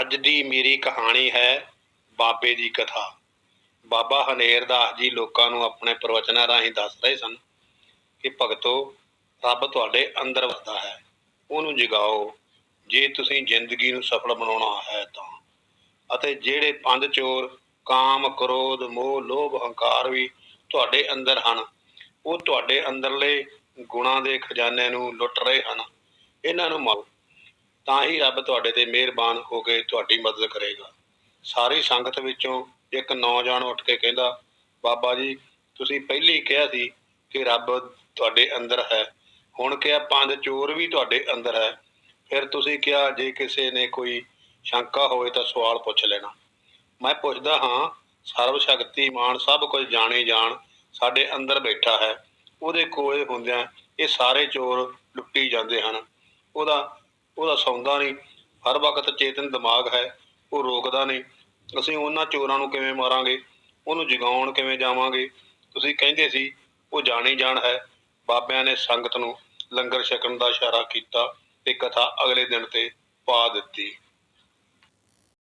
ਅੱਜ ਦੀ ਮੇਰੀ ਕਹਾਣੀ ਹੈ ਬਾਬੇ ਦੀ ਕਥਾ। ਬਾਬਾ ਹਨੇਰ ਦਾਸ ਜੀ ਲੋਕਾਂ ਨੂੰ ਆਪਣੇ ਪ੍ਰਵਚਨਾਂ ਰਾਹੀਂ ਦੱਸ ਰਹੇ ਸਨ ਕਿ ਭਗਤੋ, ਰੱਬ ਤੁਹਾਡੇ ਅੰਦਰ ਵਸਦਾ ਹੈ। ਉਹਨੂੰ ਜਗਾਓ। ਜੇ ਤੁਸੀਂ ਜ਼ਿੰਦਗੀ ਨੂੰ ਸਫਲ ਬਣਾਉਣਾ ਹੈ ਤਾਂ। ਅਤੇ ਜਿਹੜੇ ਪੰਜ ਚੋਰ, ਕਾਮ, ਕ੍ਰੋਧ, ਮੋਹ, ਲੋਭ, ਹੰਕਾਰ ਵੀ ਤੁਹਾਡੇ ਅੰਦਰ ਹਨ, ਉਹ ਤੁਹਾਡੇ ਅੰਦਰਲੇ ਗੁਣਾਂ ਦੇ ਖਜ਼ਾਨੇ ਨੂੰ ਲੁੱਟ ਰਹੇ ਹਨ। ਇਹਨਾਂ ਨੂੰ ਮਾਰੋ। ਤਾਂ ਹੀ ਰੱਬ ਤੁਹਾਡੇ ਤੇ ਮਿਹਰਬਾਨ ਹੋ ਕੇ ਤੁਹਾਡੀ ਮਦਦ ਕਰੇਗਾ। ਸਾਰੀ ਸੰਗਤ ਵਿੱਚੋਂ ਇੱਕ ਨੌਜਵਾਨ ਉੱਠ ਕੇ ਕਹਿੰਦਾ, ਬਾਬਾ ਜੀ, ਤੁਸੀਂ ਪਹਿਲੀ ਕਿਹਾ ਸੀ ਕਿ ਰੱਬ ਤੁਹਾਡੇ ਅੰਦਰ ਹੈ। ਹੁਣ ਕਿਹਾ ਪੰਜ ਚੋਰ ਵੀ ਤੁਹਾਡੇ ਅੰਦਰ ਹੈ। ਫਿਰ ਤੁਸੀਂ ਕਿਹਾ, ਜੇ ਕਿਸੇ ਨੇ ਕੋਈ ਸ਼ੰਕਾ ਹੋਵੇ ਤਾਂ ਸਵਾਲ ਪੁੱਛ ਲੈਣਾ। ਮੈਂ ਪੁੱਛਦਾ ਹਾਂ ਸਰਵ ਸ਼ਕਤੀਮਾਨ ਸਭ ਕੁਝ ਜਾਣੇ ਜਾਣ ਸਾਡੇ ਅੰਦਰ ਬੈਠਾ ਹੈ। ਉਹਦੇ ਕੋਲ ਹੁੰਦਿਆਂ ਇਹ ਸਾਰੇ ਚੋਰ ਲੁੱਟੀ ਜਾਂਦੇ ਹਨ। ਉਹਦਾ ਉਹਦਾ ਸੌਂਦਾ ਨਹੀਂ। ਹਰ ਵਕਤ ਚੇਤਨ ਦਿਮਾਗ ਹੈ, ਉਹ ਰੋਕਦਾ ਨਹੀਂ। ਅਸੀਂ ਉਹਨਾਂ ਚੋਰਾਂ ਨੂੰ ਕਿਵੇਂ ਮਾਰਾਂਗੇ? ਉਹਨੂੰ ਜਗਾਉਣ ਕਿਵੇਂ ਜਾਵਾਂਗੇ? ਤੁਸੀਂ ਕਹਿੰਦੇ ਸੀ, ਉਹ ਜਾਣੀ ਜਾਣ ਹੈ। ਬਾਬਿਆਂ ਨੇ ਸੰਗਤ ਨੂੰ ਲੰਗਰ ਛਕਣ ਦਾ ਇਸ਼ਾਰਾ ਕੀਤਾ ਤੇ ਕਥਾ ਅਗਲੇ ਦਿਨ ਤੇ ਪਾ ਦਿੱਤੀ।